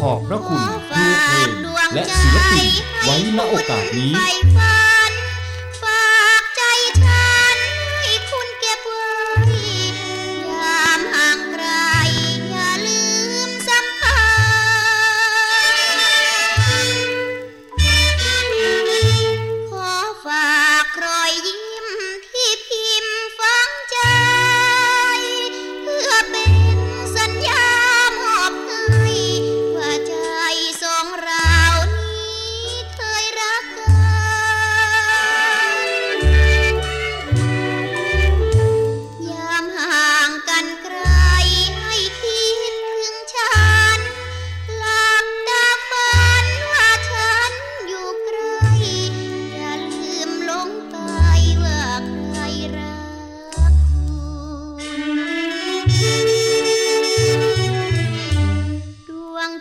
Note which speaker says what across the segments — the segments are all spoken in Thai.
Speaker 1: ขอบพระคุณครูเพลงและศิลปินไว้ณโอกาสนี้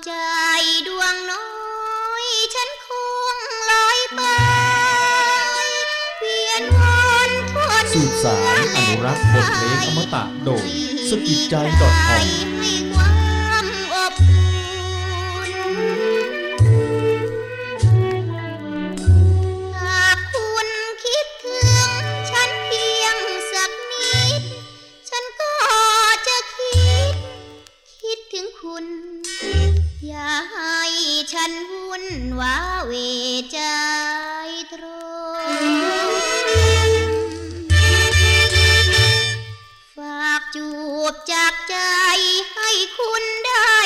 Speaker 2: ใจดวงน้อยฉันคงลอยไป เวียนวนทั่วสืบสารอนุรักษ์บทเพลงอมตะโดยสกิจใจ .com ให้ันวุ่นว้าเว
Speaker 1: ใจตรงฝากจูบจากใจ
Speaker 2: ให้คุณได้